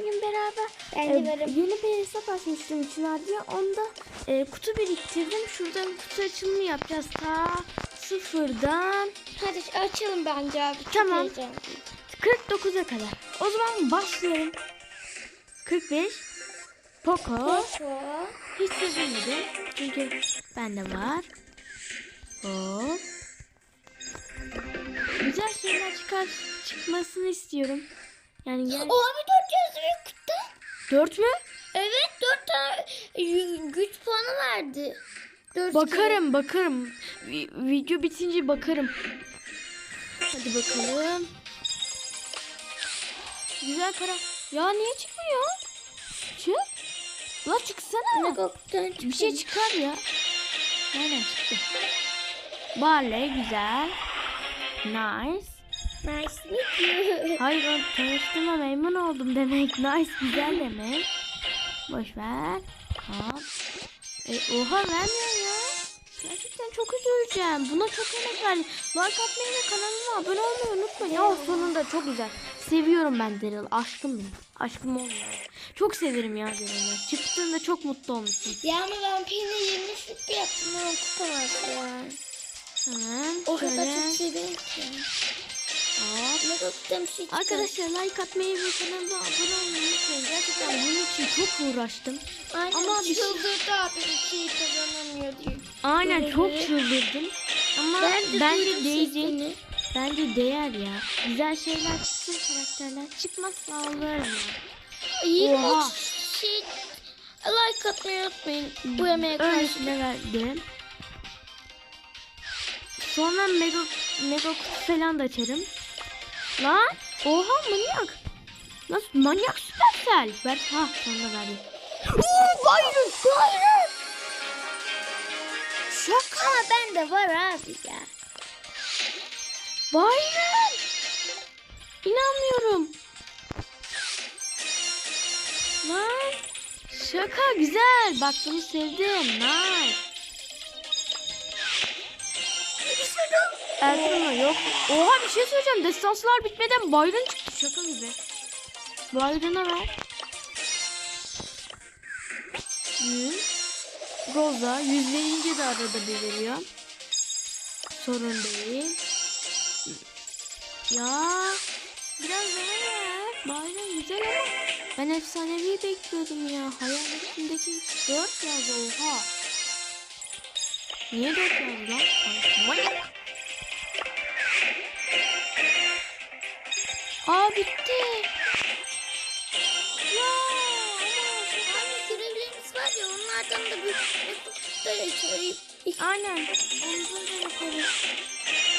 bugün beraber. Varım. yeni bir hesap açmıştım Çınar diye. Onda e, kutu biriktirdim. Şuradan kutu açılımı yapacağız. Ta sıfırdan Hadi açalım bence abi. Çok Tamam. heyecanlıyım. 49'a kadar. O zaman başlayalım. 45 Poco. Poco. Hiç sevinmedim. Çünkü bende var. Hop. Güzel şeyler çıkar çıkmasını istiyorum. Yani gel. O abi dört yazıyor kutu. 4 mü? Evet dört tane güç puanı verdi. Dört Bakarım bakarım. Vi- video bitince bakarım. Hadi bakalım. Güzel para. Ya niye çıkmıyor? Çık. La çıksana. kere. Kutudan Bir şey çıkar ya. Nereden çıktı? Barley güzel. Nice. Nice meet you. Hayır ben tanıştığıma memnun oldum demek. Nice güzel demek. Boş ver. Hop. E, oha vermiyor ya. Gerçekten çok üzüleceğim. Buna çok emek verdim. Like atmayı ve kanalıma abone olmayı unutmayın. Ya sonunda çok güzel. Seviyorum ben Daryl. Aşkım benim. Aşkım olmuyor. Çok severim ya Daryl'ı. Çıktığında çok mutlu olmuştum. ya ama ben pini 20 şut yaptım. Ben ya. Hemen O kadar çok seviyorum ki. Arkadaşlar like atmayı ve kanalıma abone olmayı unutmayın. Gerçekten bunun için çok uğraştım. Aynen ama bir şey- çıldırdı abi bir şey kazanamıyor diye. Aynen Böyle çok çıldırdım. Ama Ben de bence sesini. Bence değer ya. Güzel şeyler çıksın karakterler. Çıkmazsa ağlarım ya. 23 Oha. şey like atmayı unutmayın. Bu emeğe karşı. Verdim. Sonra mega mega kutu falan da açarım. Lan oha manyak. Nasıl manyak süpersel. Ver ha sonunda verdi. Oo Byron Byron. Şaka. Bende var abi ya. Byron. İnanmıyorum. Lan. Şaka güzel. Bak bunu sevdim. Nice. Ertuğrul yok. Oha bir şey söyleyeceğim. Destanslar bitmeden Byron çıktı. Şaka gibi. Byron'a ver. 100. Rosa. 100 verince de arada bir veriyor. Sorun değil. Ya biraz ver. Byron güzel ama ben efsanevi bekliyordum ya. Hayaletindeki 4 yazdı oha. Niye 4 yazdı lan? Manyak. Aa bitti. Ya Hani görevlerimiz var ya onlardan da bir kutuda açayım. Aynen. Ondan da yaparız.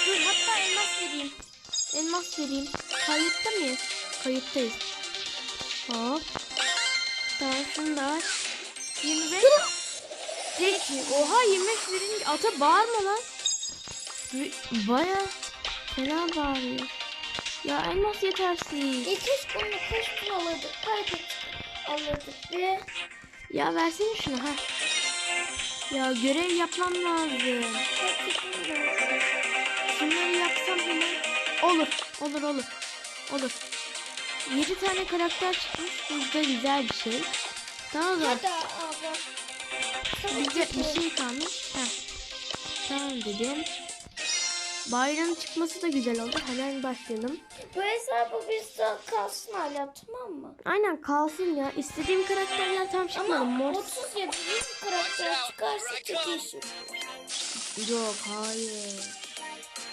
Dur hatta elmas vereyim. Elmas vereyim. Kayıtta mıyız? Kayıttayız. Hop. Tamam şunu da aç. 25. Zeki. Oha 25 verince ata bağırma lan. Baya fena bağırıyor. Ya elmas yetersiz. Keşke onu kaç tur alırdık. Kaybettik. Alırdık ve Ya versene şunu ha. Ya görev yapmam lazım. Şunları yapsam hemen olur. Olur olur. Olur. 7 tane karakter çıkmış. Bu da güzel bir şey. Tamam mı? Bizde bir şey kalmış. Heh. Tamam dedim. Bayram çıkması da güzel oldu. Hemen başlayalım. Bu hesabı bizde kalsın hala tamam mı? Aynen kalsın ya. İstediğim karakterler tam çıkmadı. Ama Mor... 30 ya da 100 karakter çıkarsa şey. Yok hayır.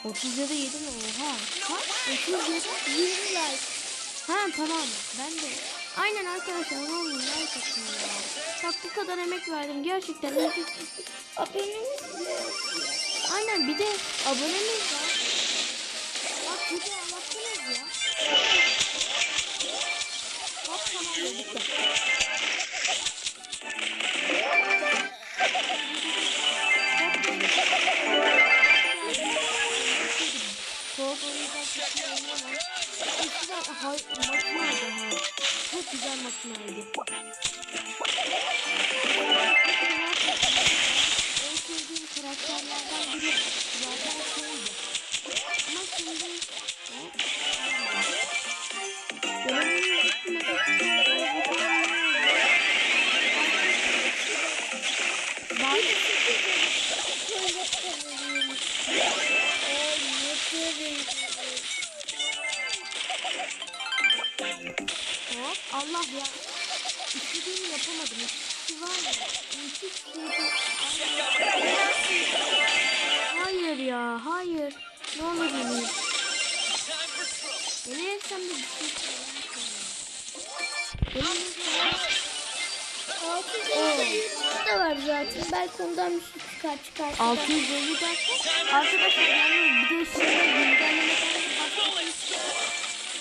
30 ya da 7 mi? Oha. Kaç? 37. 20 like. Ha tamam. Ben de. Aynen arkadaşlar ne olur like atın ya. Bak bu kadar emek verdim gerçekten. Abonemiz. Aynen bir de abonemiz var. Bak de anlattınız ya. Hop tamam. Eskiden hay, makinaydı ha. Çok güzel makinaydı. Allah ya. İstediğimi yapamadım. Hiç var ya. Hiç şey ya hayır. Ne olur beni. Beni yersem de bir şey da var zaten. Belki ondan bir şey çıkar çıkar. 650 derken arkadaşlar yalnız bir de şimdi bahsetmek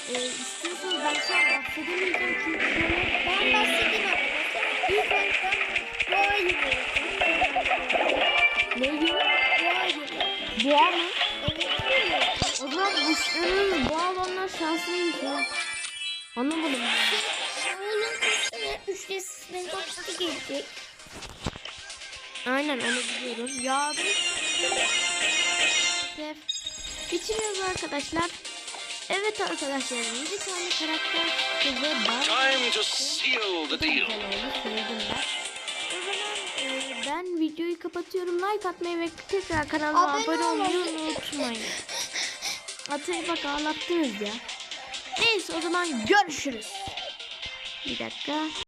ee, istiyorsanız ben şu an bahsedemeyeceğim çünkü Ben arkadaşlar. İlk önce boğa yürüyorum. Kuşların boğa olanlar şanslıymış ha. Anlamadım. Oğlum üstüne ücretsiz benzin gelecek. Aynen onu biliyoruz. Ya Def. Bitiriyoruz arkadaşlar. Evet arkadaşlar 7 tane karakter ve ben Time to seal the deal. Ben. E, ben videoyu kapatıyorum. Like atmayı ve tekrar kanalıma Abone abone olmayı. unutmayın. Atayı bak ağlattınız ya. Neyse o zaman görüşürüz. Bir dakika.